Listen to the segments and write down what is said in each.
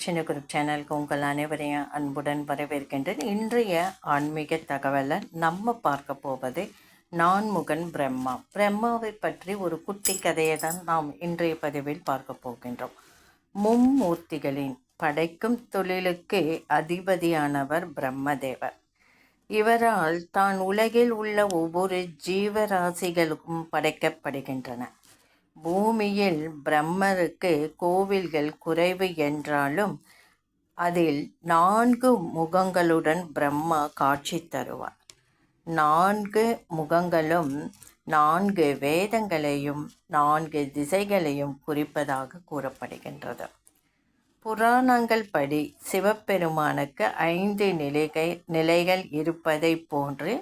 சின்ன குரூப் சேனலுக்கு உங்கள் அனைவரையும் அன்புடன் வரவேற்கின்றேன். இன்றைய ஆன்மீக தகவலை நம்ம பார்க்க போவது நான்முகன் பிரம்மா. பிரம்மாவை பற்றி ஒரு குட்டி கதையை தான் நாம் இன்றைய பதிவில் பார்க்க போகின்றோம். மும்மூர்த்திகளின் படைக்கும் தொழிலுக்கு அதிபதியானவர் பிரம்மதேவர். இவரால் தான் உலகில் உள்ள ஒவ்வொரு ஜீவராசிகளுக்கும் படைக்கப்படுகின்றன. பூமியில் பிரம்மருக்கு கோவில்கள் குறைவு என்றாலும் அதில் நான்கு முகங்களுடன் பிரம்மா காட்சி தருவார். நான்கு முகங்களும் நான்கு வேதங்களையும் நான்கு திசைகளையும் குறிப்பதாக கூறப்படுகின்றது. புராணங்கள் படி சிவபெருமானுக்கு ஐந்து நிலைகள் நிலைகள் இருப்பதை போன்று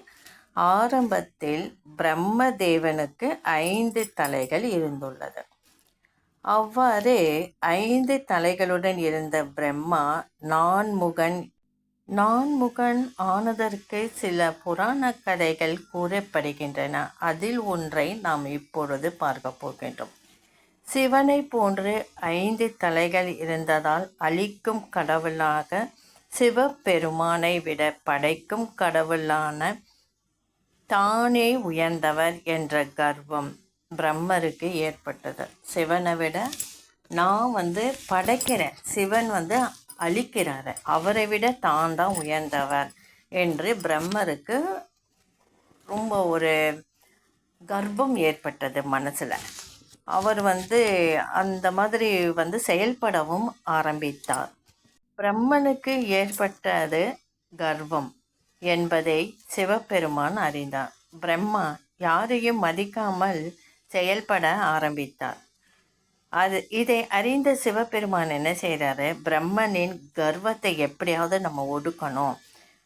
ஆரம்பத்தில் பிரம்மதேவனுக்கு ஐந்து தலைகள் இருந்துள்ளது. அவ்வாறு ஐந்து தலைகளுடன் இருந்த பிரம்மா நான்முகன் நான்முகன் ஆனதற்கு சில புராண கதைகள் கூறப்படுகின்றன. அதில் ஒன்றை நாம் இப்பொழுது பார்க்க போகின்றோம். சிவனை போன்று ஐந்து தலைகள் இருந்ததால் அழிக்கும் கடவுளாக சிவபெருமானை விட படைக்கும் கடவுளான தானே உயர்ந்தவர் என்ற கர்வம் பிரம்மருக்கு ஏற்பட்டது. சிவனை விட நான் வந்து படைக்கிறேன். சிவன் வந்து அழிக்கிறாரு. அவரை விட தான் தான் உயர்ந்தவர் என்று பிரம்மருக்கு ரொம்ப ஒரு கர்ப்பம் ஏற்பட்டது மனசில். அவர் வந்து அந்த மாதிரி வந்து செயல்படவும் ஆரம்பித்தார். பிரம்மனுக்கு ஏற்பட்டது கர்வம். என்பதை சிவபெருமான் அறிந்தார். பிரம்மா யாரையும் மதிக்காமல் செயல்பட ஆரம்பித்தார். அது இதை அறிந்த சிவபெருமான் என்ன செய்கிறாரு பிரம்மனின் கர்வத்தை எப்படியாவது நம்ம ஒடுக்கணும்.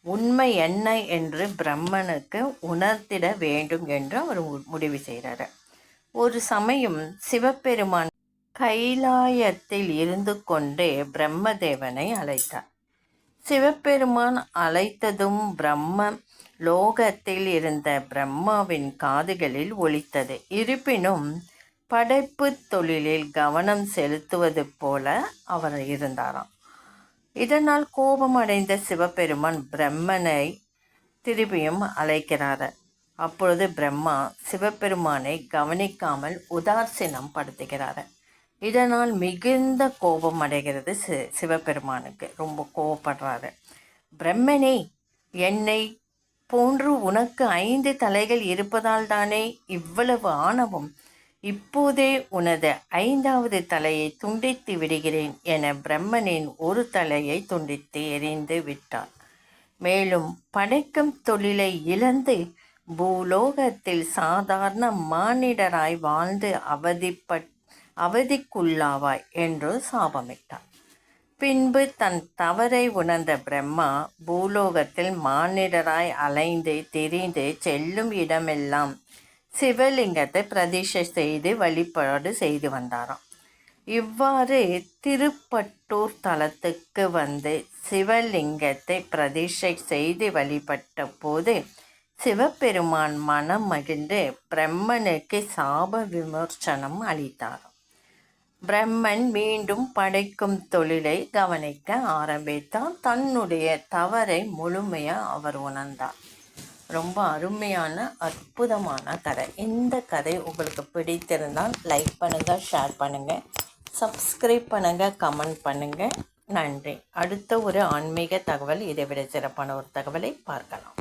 உண்மை என்ன என்று பிரம்மனுக்கு உணர்த்திட வேண்டும் என்று அவர் முடிவு செய்கிறாரு ஒரு சமயம் சிவபெருமான் கைலாயத்தில் இருந்து கொண்டே பிரம்மதேவனை அழைத்தார். சிவபெருமான் அழைத்ததும் பிரம்ம லோகத்தில் இருந்த பிரம்மாவின் காதுகளில் ஒலித்தது. இருப்பினும் படைப்பு தொழிலில் கவனம் செலுத்துவது போல அவர் இருந்தாராம். இதனால் கோபமடைந்த சிவபெருமான் பிரம்மனை திரும்பியும் அழைக்கிறார். அப்பொழுது பிரம்மா சிவபெருமானை கவனிக்காமல் உதாசீனம் படுத்துகிறார். இதனால் மிகுந்த கோபம் அடைகிறது சி சிவபெருமானுக்கு. ரொம்ப கோபப்படுறாரு பிரம்மனே என்னை போன்று உனக்கு ஐந்து தலைகள் இருப்பதால் தானே இவ்வளவு ஆணவம்? இப்போதே உனது ஐந்தாவது தலையை துண்டித்து விடுகிறேன் என பிரம்மனின் ஒரு தலையை துண்டித்து எரிந்து விட்டார். மேலும் படைக்கும் தொழிலை இழந்து பூலோகத்தில் சாதாரண மானிடராய் வாழ்ந்து அவதிப்பட் அவதிக்குள்ளாவாய் என்று சாபமிட்டார் பின்பு தன் தவறை உணர்ந்த பிரம்மா பூலோகத்தில் மானிடராய் அலைந்து திரிந்து செல்லும் இடமெல்லாம் சிவலிங்கத்தை பிரதிஷ்டை செய்து வழிபாடு செய்து வந்தாராம். இவ்வாறு திருப்பட்டூர் தலத்துக்கு வந்து சிவலிங்கத்தை பிரதிஷ்டை செய்து வழிபட்ட போது சிவபெருமான் மனம் மகிழ்ந்து பிரம்மனுக்கு சாப விமர்சனம் அளித்தார் பிரம்மன் மீண்டும் படைக்கும் தொழிலை கவனிக்க ஆரம்பித்தார் தன்னுடைய தவறை முழுமையாக அவர் உணர்ந்தார். ரொம்ப அருமையான அற்புதமான கதை. இந்த கதை உங்களுக்கு பிடித்திருந்தால் லைக் பண்ணுங்கள் ஷேர் பண்ணுங்கள் சப்ஸ்கிரைப் பண்ணுங்கள் கமெண்ட் பண்ணுங்கள் நன்றி. அடுத்த ஒரு ஆன்மீக தகவல் இதை விட சிறப்பான ஒரு தகவலை பார்க்கலாம்.